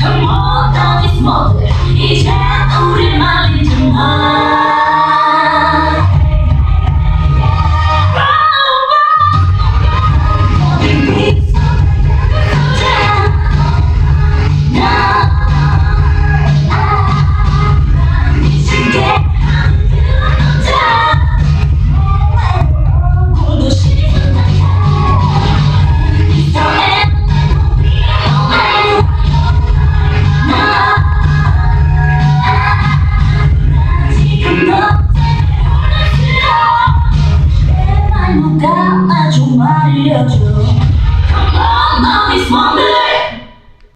Come on, down this mountain. 한번 감아줘 말려줘.